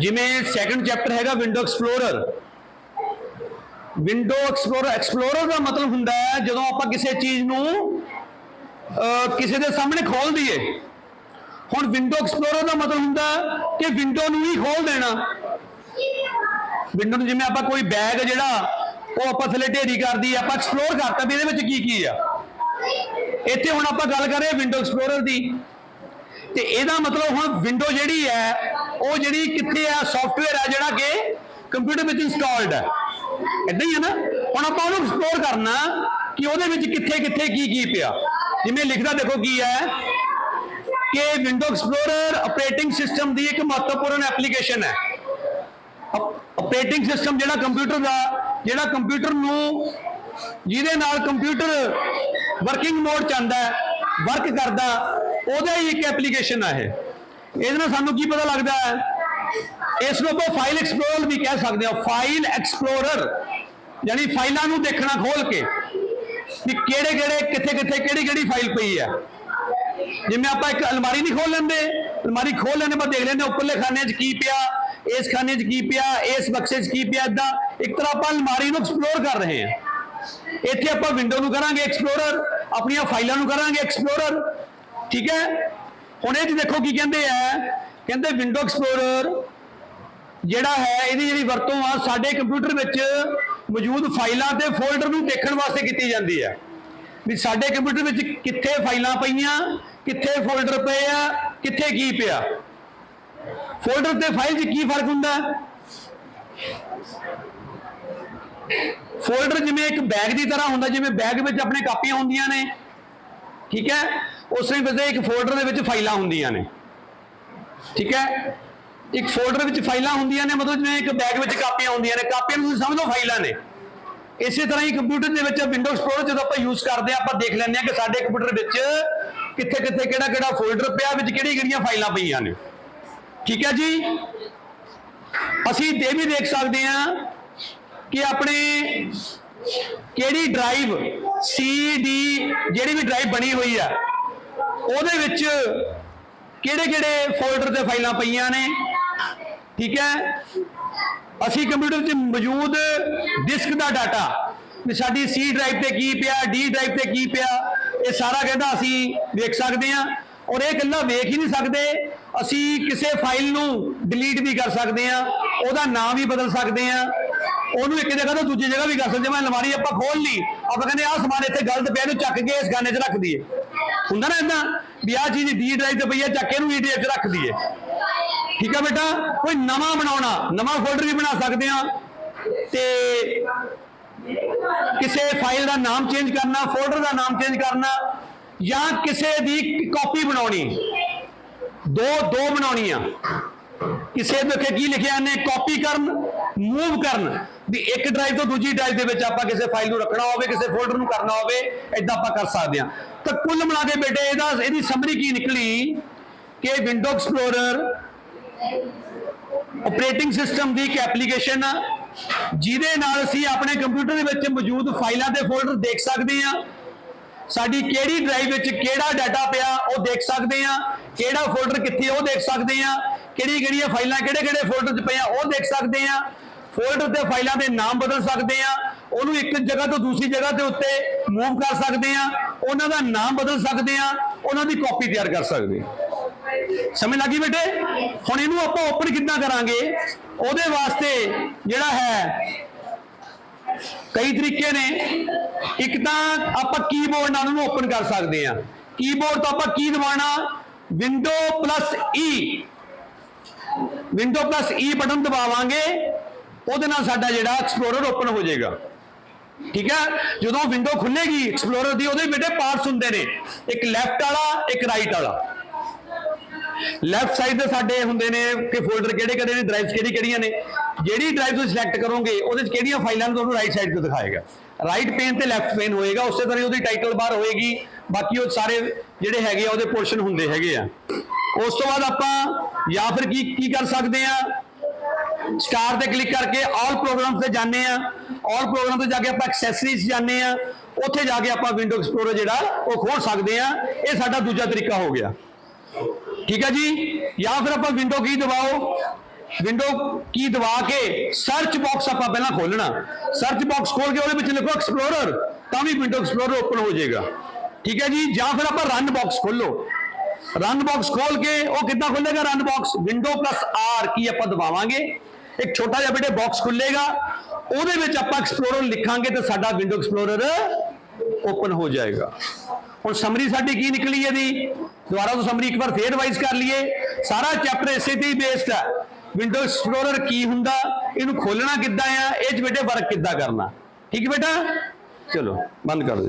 ਜਿਵੇਂ second chapter ਹੈਗਾ window explorer window explorer explorer ਦਾ ਮਤਲਬ ਹੁੰਦਾ ਹੈ ਜਦੋਂ ਆਪਾਂ ਕਿਸੇ ਚੀਜ਼ ਨੂੰ ਕਿਸੇ ਦੇ ਸਾਹਮਣੇ ਖੋਲ ਦਈਏ। ਹੁਣ ਵਿੰਡੋ ਐਕਸਪਲੋਰਰ ਦਾ ਮਤਲਬ ਹੁੰਦਾ ਕਿ ਵਿੰਡੋ ਨੂੰ ਹੀ ਖੋਲ ਦੇਣਾ। ਵਿੰਡੋ ਨੂੰ ਜਿਵੇਂ ਆਪਾਂ ਕੋਈ ਬੈਗ ਜਿਹੜਾ, ਉਹ ਆਪਾਂ ਥੱਲੇ ਢੇਰੀ ਕਰਦੀ ਆਪਾਂ ਐਕਸਪਲੋਰ ਕਰਤਾ ਵੀ ਇਹਦੇ ਵਿੱਚ ਕੀ ਕੀ ਆ। ਇੱਥੇ ਹੁਣ ਆਪਾਂ ਗੱਲ ਕਰ ਰਹੇ ਵਿੰਡੋ ਐਕਸਪਲੋਰਰ ਦੀ। ਤੇ ਇਹਦਾ ਮਤਲਬ ਹੁਣ ਵਿੰਡੋ ਜਿਹੜੀ ਹੈ ਉਹ ਜਿਹੜੀ ਕਿੱਥੇ ਆ ਸੌਫਟਵੇਅਰ ਆ ਜਿਹੜਾ ਕਿ ਕੰਪਿਊਟਰ ਵਿੱਚ ਇੰਸਟਾਲਡ ਹੈ ਇਦਾਂ ਹੀ ਹੈ ਨਾ? ਹੁਣ ਆਪਾਂ ਉਹਨੂੰ ਐਕਸਪਲੋਰ ਕਰਨਾ ਕਿ ਉਹਦੇ ਵਿੱਚ ਕਿੱਥੇ ਕਿੱਥੇ ਕੀ ਕੀ ਪਿਆ। ਜਿਵੇਂ ਲਿਖਦਾ ਦੇਖੋ ਕੀ ਹੈ ਕਿ ਵਿੰਡੋ ਐਕਸਪਲੋਰਰ ਆਪਰੇਟਿੰਗ ਸਿਸਟਮ ਦੀ ਇੱਕ ਮਹੱਤਵਪੂਰਨ ਐਪਲੀਕੇਸ਼ਨ ਹੈ। ਆਪਰੇਟਿੰਗ ਸਿਸਟਮ ਜਿਹੜਾ ਕੰਪਿਊਟਰ ਦਾ, ਜਿਹੜਾ ਕੰਪਿਊਟਰ ਨੂੰ ਜਿਹਦੇ ਨਾਲ ਕੰਪਿਊਟਰ ਵਰਕਿੰਗ ਮੋਡ ਚ ਆਉਂਦਾ ਵਰਕ ਕਰਦਾ, ਉਹਦਾ ਹੀ ਇੱਕ ਐਪਲੀਕੇਸ਼ਨ ਹੈ ਇਹ। ਇਹਦੇ ਨਾਲ ਸਾਨੂੰ ਕੀ ਪਤਾ ਲੱਗਦਾ ਹੈ? ਇਸ ਨੂੰ ਆਪਾਂ ਫਾਈਲ ਐਕਸਪਲੋਰਰ ਵੀ ਕਹਿ ਸਕਦੇ ਹਾਂ। ਫਾਈਲ ਐਕਸਪਲੋਰਰ ਯਾਨੀ ਫਾਈਲਾਂ ਨੂੰ ਦੇਖਣਾ ਖੋਲ ਕੇ ਕਿ ਕਿਹੜੇ ਕਿਹੜੇ, ਕਿੱਥੇ ਕਿੱਥੇ, ਕਿਹੜੀ ਕਿਹੜੀ ਫਾਈਲ ਪਈ ਹੈ। ਜਿਵੇਂ ਆਪਾਂ ਇੱਕ ਅਲਮਾਰੀ ਨਹੀਂ ਖੋਲ ਲੈਂਦੇ, ਅਲਮਾਰੀ ਖੋਲ ਲੈਂਦੇ ਬਾਅਦ ਦੇਖ ਲੈਂਦੇ ਉੱਪਰਲੇ ਖਾਨੇ 'ਚ ਕੀ ਪਿਆ, ਇਸ ਖਾਨੇ 'ਚ ਕੀ ਪਿਆ, ਇਸ ਬਕਸੇ 'ਚ ਕੀ ਪਿਆ ਇਦਾਂ ਇੱਕ ਤਰ੍ਹਾਂ ਆਪਾਂ ਅਲਮਾਰੀ ਨੂੰ ਐਕਸਪਲੋਰ ਕਰ ਰਹੇ ਹਾਂ। ਇੱਥੇ ਆਪਾਂ ਵਿੰਡੋ ਨੂੰ ਕਰਾਂਗੇ ਐਕਸਪਲੋਰਰ ਆਪਣੀਆਂ ਫਾਈਲਾਂ ਨੂੰ ਕਰਾਂਗੇ ਐਕਸਪਲੋਰਰ ਠੀਕ ਹੈ? ਹੁਣ ਇਹ 'ਚ ਦੇਖੋ ਕੀ ਕਹਿੰਦੇ ਆ। ਕਹਿੰਦੇ ਵਿੰਡੋ ਐਕਸਪਲੋਰਰ ਜਿਹੜਾ ਹੈ, ਇਹਦੀ ਜਿਹੜੀ ਵਰਤੋਂ ਆ, ਸਾਡੇ ਕੰਪਿਊਟਰ ਵਿੱਚ ਮੌਜੂਦ ਫਾਈਲਾਂ ਤੇ ਫੋਲਡਰ ਨੂੰ ਦੇਖਣ ਵਾਸਤੇ ਕੀਤੀ ਜਾਂਦੀ ਹੈ ਵੀ ਸਾਡੇ ਕੰਪਿਊਟਰ ਵਿੱਚ ਕਿੱਥੇ ਫਾਈਲਾਂ ਪਈਆਂ, ਕਿੱਥੇ ਫੋਲਡਰ ਪਏ ਆ, ਕਿੱਥੇ ਕੀ ਪਿਆ। ਫੋਲਡਰ ਤੇ ਫਾਈਲ 'ਚ ਕੀ ਫ਼ਰਕ ਹੁੰਦਾ? ਫੋਲਡਰ ਜਿਵੇਂ ਇੱਕ ਬੈਗ ਦੀ ਤਰ੍ਹਾਂ ਹੁੰਦਾ, ਜਿਵੇਂ ਬੈਗ ਵਿੱਚ ਆਪਣੇ ਕਾਪੀਆਂ ਹੁੰਦੀਆਂ ਨੇ। ਠੀਕ ਹੈ? ਉਸੇ ਵਜ੍ਹਾ ਇੱਕ ਫੋਲਡਰ ਦੇ ਵਿੱਚ ਫਾਈਲਾਂ ਹੁੰਦੀਆਂ ਨੇ। ਠੀਕ ਹੈ? ਇੱਕ ਫੋਲਡਰ ਵਿੱਚ ਫਾਈਲਾਂ ਹੁੰਦੀਆਂ ਨੇ, ਮਤਲਬ ਜਿਵੇਂ ਇੱਕ ਬੈਗ ਵਿੱਚ ਕਾਪੀਆਂ ਹੁੰਦੀਆਂ ਨੇ। ਕਾਪੀਆਂ ਨੂੰ ਤੁਸੀਂ ਸਮਝੋ ਫਾਈਲਾਂ ਨੇ। ਇਸੇ ਤਰ੍ਹਾਂ ਹੀ ਕੰਪਿਊਟਰ ਦੇ ਵਿੱਚ ਵਿੰਡੋ ਐਕਸਪਲੋਰਰ ਜਦੋਂ ਆਪਾਂ ਯੂਜ਼ ਕਰਦੇ ਆ ਆਪਾਂ ਦੇਖ ਲੈਂਦੇ ਆ ਕਿ ਸਾਡੇ ਕੰਪਿਊਟਰ ਵਿੱਚ ਕਿੱਥੇ ਕਿੱਥੇ ਕਿਹੜਾ ਕਿਹੜਾ ਫੋਲਡਰ ਪਿਆ, ਵਿੱਚ ਕਿਹੜੀ ਕਿਹੜੀਆਂ ਫਾਈਲਾਂ ਪਈਆਂ ਨੇ। ਠੀਕ ਹੈ ਜੀ? ਅਸੀਂ ਇਹ ਵੀ ਦੇਖ ਸਕਦੇ ਆ ਕਿ ਆਪਣੇ ਕਿਹੜੀ ਡਰਾਈਵ ਸੀ ਡੀ ਜਿਹੜੀ ਵੀ ਡਰਾਈਵ ਬਣੀ ਹੋਈ ਆ ਉਹਦੇ ਵਿੱਚ ਕਿਹੜੇ ਕਿਹੜੇ ਫੋਲਡਰ ਤੇ ਫਾਈਲਾਂ ਪਈਆਂ ਨੇ? ਠੀਕ ਹੈ? ਅਸੀਂ ਕੰਪਿਊਟਰ 'ਚ ਮੌਜੂਦ ਡਿਸਕ ਦਾ ਡਾਟਾ ਵੀ ਸਾਡੀ ਸੀ ਡਰਾਈਵ ਤੇ ਕੀ ਪਿਆ ਡੀ ਡਰਾਈਵ ਤੇ ਕੀ ਪਿਆ, ਇਹ ਸਾਰਾ ਕਹਿੰਦਾ ਅਸੀਂ ਵੇਖ ਸਕਦੇ ਹਾਂ। ਔਰ ਇਹ ਗੱਲਾਂ ਵੇਖ ਹੀ ਨਹੀਂ ਸਕਦੇ। ਅਸੀਂ ਕਿਸੇ ਫਾਈਲ ਨੂੰ ਡਿਲੀਟ ਵੀ ਕਰ ਸਕਦੇ ਹਾਂ, ਉਹਦਾ ਨਾਮ ਵੀ ਬਦਲ ਸਕਦੇ ਹਾਂ। ਉਹਨੂੰ ਇੱਕ ਜਗ੍ਹਾ ਤੋਂ ਦੂਜੀ ਜਗ੍ਹਾ ਵੀ ਕਰ ਸਕਦੇ ਹਾਂ। ਮੈਂ ਅਲਮਾਰੀ ਆਪਾਂ ਖੋਲ ਲਈ, ਆਪਾਂ ਕਹਿੰਦੇ ਆਹ ਸਮਾਨ ਇੱਥੇ ਗਲਤ ਪਿਆ, ਇਹਨੂੰ ਚੱਕ ਕੇ ਇਸ ਗਾਨੇ 'ਚ ਰੱਖ ਦਈਏ। ਹੁੰਦਾ ਨਾ ਇਦਾਂ ਵੀ ਆਹ ਚੀਜ਼ ਡੀ ਡਰਾਈਵ ਤੇ ਪਈ ਹੈ ਚੱਕ ਕੇ ਇਹਨੂੰ ਈ 'ਚ ਰੱਖ ਦਈਏ। ਠੀਕ ਹੈ ਬੇਟਾ? ਕੋਈ ਨਵਾਂ ਬਣਾਉਣਾ, ਨਵਾਂ ਫੋਲਡਰ ਵੀ ਬਣਾ ਸਕਦੇ ਆ। ਤੇ ਕਿਸੇ ਫਾਈਲ ਦਾ ਨਾਮ ਚੇਂਜ ਕਰਨਾ ਫੋਲਡਰ ਦਾ ਨਾਮ ਚੇਂਜ ਕਰਨਾ, ਜਾਂ ਕਿਸੇ ਦੀ ਕਾਪੀ ਬਣਾਉਣੀ। ਦੋ ਦੋ ਬਣਾਉਣੀ ਆ। ਕਿਸੇ ਦੇ ਉੱਤੇ ਕੀ ਲਿਖਿਆ ਨੇ ਕਾਪੀ ਕਰਨ ਮੂਵ ਕਰਨ। ਵੀ ਇੱਕ ਡਰਾਈਵ ਤੋਂ ਦੂਜੀ ਡਰਾਈਵ ਦੇ ਵਿੱਚ ਆਪਾਂ ਕਿਸੇ ਫਾਈਲ ਨੂੰ ਰੱਖਣਾ ਹੋਵੇ, ਕਿਸੇ ਫੋਲਡਰ ਨੂੰ ਕਰਨਾ ਹੋਵੇ ਇਦਾਂ ਆਪਾਂ ਕਰ ਸਕਦੇ ਹਾਂ। ਤਾਂ ਕੁੱਲ ਮਿਲਾ ਕੇ ਬੇਟੇ, ਇਹਦਾ, ਇਹਦੀ ਸਮਰੀ ਕੀ ਨਿਕਲੀ? ਕਿ ਵਿੰਡੋ ਐਕਸਪਲੋਰਰ ਆਪਰੇਟਿੰਗ ਸਿਸਟਮ ਦੀ ਇੱਕ ਐਪਲੀਕੇਸ਼ਨ ਆ, ਜਿਹਦੇ ਨਾਲ ਅਸੀਂ ਆਪਣੇ ਕੰਪਿਊਟਰ ਦੇ ਵਿੱਚ ਮੌਜੂਦ ਫਾਈਲਾਂ ਤੇ ਫੋਲਡਰ ਦੇਖ ਸਕਦੇ ਹਾਂ। ਸਾਡੀ ਕਿਹੜੀ ਡਰਾਈਵ ਵਿੱਚ ਕਿਹੜਾ ਡਾਟਾ ਪਿਆ, ਉਹ ਦੇਖ ਸਕਦੇ ਹਾਂ। ਕਿਹੜਾ ਫੋਲਡਰ ਕਿੱਥੇ ਉਹ ਦੇਖ ਸਕਦੇ ਹਾਂ। ਕਿਹੜੀ ਕਿਹੜੀਆਂ ਫਾਈਲਾਂ ਕਿਹੜੇ ਕਿਹੜੇ ਫੋਲਡਰ 'ਚ ਪਈਆਂ, ਉਹ ਦੇਖ ਸਕਦੇ ਹਾਂ। ਫੋਲਡਰ ਤੇ ਫਾਈਲਾਂ ਦੇ ਨਾਮ ਬਦਲ ਸਕਦੇ ਹਾਂ। ਉਹਨੂੰ ਇੱਕ ਜਗ੍ਹਾ ਤੋਂ ਦੂਸਰੀ ਜਗ੍ਹਾ ਦੇ ਉੱਤੇ ਮੂਵ ਕਰ ਸਕਦੇ ਹਾਂ। ਉਹਨਾਂ ਦਾ ਨਾਮ ਬਦਲ ਸਕਦੇ ਹਾਂ। ਉਹਨਾਂ ਦੀ ਕਾਪੀ ਤਿਆਰ ਕਰ ਸਕਦੇ ਹਾਂ। ਸਮਝ ਲੱਗੀ ਬੇਟੇ? ਹੁਣ ਇਹਨੂੰ ਆਪਾਂ ਓਪਨ ਕਿੱਦਾਂ ਕਰਾਂਗੇ? ਉਹਦੇ ਵਾਸਤੇ ਜਿਹੜਾ ਹੈ, ਕਈ ਤਰੀਕੇ ਨੇ। ਇੱਕ ਤਾਂ ਆਪਾਂ ਕੀਬੋਰਡ ਨਾਲ ਉਹਨੂੰ ਓਪਨ ਕਰ ਸਕਦੇ ਹਾਂ। ਕੀਬੋਰਡ ਤੋਂ ਆਪਾਂ ਕੀ ਦਬਾਣਾ window plus E window plus E button ਦਬਾਵਾਂਗੇ, ਉਹਦੇ ਨਾਲ ਸਾਡਾ ਜਿਹੜਾ ਐਕਸਪਲੋਰਰ ਓਪਨ ਹੋ ਜਾਏਗਾ। ਠੀਕ ਹੈ? ਜਦੋਂ ਵਿੰਡੋ ਖੁੱਲੇਗੀ ਐਕਸਪਲੋਰਰ ਦੀ ਉਹਦੇ ਬੇਟੇ ਪਾਰਟਸ ਹੁੰਦੇ ਨੇ। ਇੱਕ ਲੈਫਟ ਵਾਲਾ, ਇੱਕ ਰਾਈਟ ਵਾਲਾ। ਲੈਫਟ ਸਾਈਡ ਦੇ ਸਾਡੇ ਹੁੰਦੇ ਨੇ ਕਿ ਫੋਲਡਰ ਕਿਹੜੇ ਕਿਹੜੇ ਨੇ ਡਰਾਈਵਸ ਕਿਹੜੀ ਕਿਹੜੀਆਂ ਨੇ। ਜਿਹੜੀ ਡਰਾਈਵ ਤੁਸੀਂ ਸਿਲੈਕਟ ਕਰੋਗੇ, ਉਹਦੇ ਵਿੱਚ ਕਿਹੜੀਆਂ ਫਾਈਲਾਂ ਨੇ, ਤੁਹਾਨੂੰ ਰਾਈਟ ਸਾਈਡ ਤੇ ਦਿਖਾਏਗਾ। ਰਾਈਟ ਪੇਨ ਤੇ ਲੈਫਟ ਪੇਨ ਹੋਏਗਾ, ਉਸੇ ਤਰ੍ਹਾਂ ਹੀ ਉਹਦੀ ਟਾਈਟਲ ਬਾਰ ਹੋਏਗੀ। ਬਾਕੀ ਉਹ ਸਾਰੇ ਜਿਹੜੇ ਹੈਗੇ ਆ, ਉਹਦੇ ਪੋਰਸ਼ਨ ਹੁੰਦੇ ਹੈਗੇ ਆ। ਉਸ ਤੋਂ ਬਾਅਦ ਆਪਾਂ ਜਾਂ ਫਿਰ ਕੀ ਕੀ ਕਰ ਸਕਦੇ ਆ ਸਟਾਰ ਤੇ ਕਲਿੱਕ ਕਰਕੇ ਆਲ ਪ੍ਰੋਗਰਾਮਸ ਤੇ ਜਾਂਦੇ ਆ ਆਲ ਪ੍ਰੋਗਰਾਮ ਤੇ ਜਾ ਕੇ ਆਪਾਂ ਐਕਸੈਸਰੀਜ਼ ਜਾਂਦੇ ਆ ਉੱਥੇ ਜਾ ਕੇ ਆਪਾਂ ਵਿੰਡੋ ਐਕਸਪਲੋਰਰ ਜਿਹੜਾ, ਉਹ ਖੋਲ ਸਕਦੇ ਆ ਇਹ ਸਾਡਾ ਦੂਜਾ ਤਰੀਕਾ ਹੋ ਗਿਆ। ਠੀਕ ਹੈ ਜੀ? ਜਾਂ ਫਿਰ ਆਪਾਂ ਵਿੰਡੋ ਕੀ ਦਬਾਓ? ਵਿੰਡੋ ਕੀ ਦਬਾ ਕੇ ਸਰਚ ਬਾਕਸ ਆਪਾਂ ਪਹਿਲਾਂ ਖੋਲਣਾ ਸਰਚ ਬਾਕਸ ਖੋਲ ਕੇ ਉਹਦੇ ਵਿੱਚ ਲਿਖੋ ਐਕਸਪਲੋਰਰ ਤਾਂ ਵੀ ਵਿੰਡੋ ਐਕਸਪਲੋਰਰ ਓਪਨ ਹੋ ਜਾਏਗਾ। ਠੀਕ ਹੈ ਜੀ? ਜਾਂ ਫਿਰ ਆਪਾਂ ਰਨ ਬਾਕਸ ਖੋਲੋ ਰਨ ਬਾਕਸ ਖੋਲ ਕੇ ਉਹ ਕਿੱਦਾਂ ਖੁੱਲੇਗਾ? Run box window plus R ਕੀ ਆਪਾਂ ਦਬਾਵਾਂਗੇ? ਇੱਕ ਛੋਟਾ ਜਿਹਾ ਬੇਟੇ ਬਾਕਸ ਖੁੱਲੇਗਾ। ਉਹਦੇ ਵਿੱਚ ਆਪਾਂ ਐਕਸਪਲੋਰਰ ਲਿਖਾਂਗੇ ਤੇ ਸਾਡਾ ਵਿੰਡੋ ਐਕਸਪਲੋਰਰ ਓਪਨ ਹੋ ਜਾਏਗਾ। ਹੁਣ ਸਮਰੀ ਸਾਡੀ ਕੀ ਨਿਕਲੀ ਇਹਦੀ? ਦੁਬਾਰਾ ਤੋਂ ਸਮਰੀ ਇੱਕ ਵਾਰ ਫੇਰ ਰਿਵਾਈਜ਼ ਕਰ ਲਈਏ। ਸਾਰਾ ਚੈਪਟਰ ਇਸੇ ਤੇ ਹੀ ਬੇਸਡ ਹੈ। ਵਿੰਡੋ ਐਕਸਪਲੋਰਰ ਕੀ ਹੁੰਦਾ? ਇਹਨੂੰ ਖੋਲਣਾ ਕਿੱਦਾਂ ਆ? ਇਹ ਚ ਬੇਟੇ ਵਰਕ ਕਿੱਦਾਂ ਕਰਨਾ? ਠੀਕ ਹੈ ਬੇਟਾ? ਚਲੋ, ਬੰਦ ਕਰ ਦਿਓ।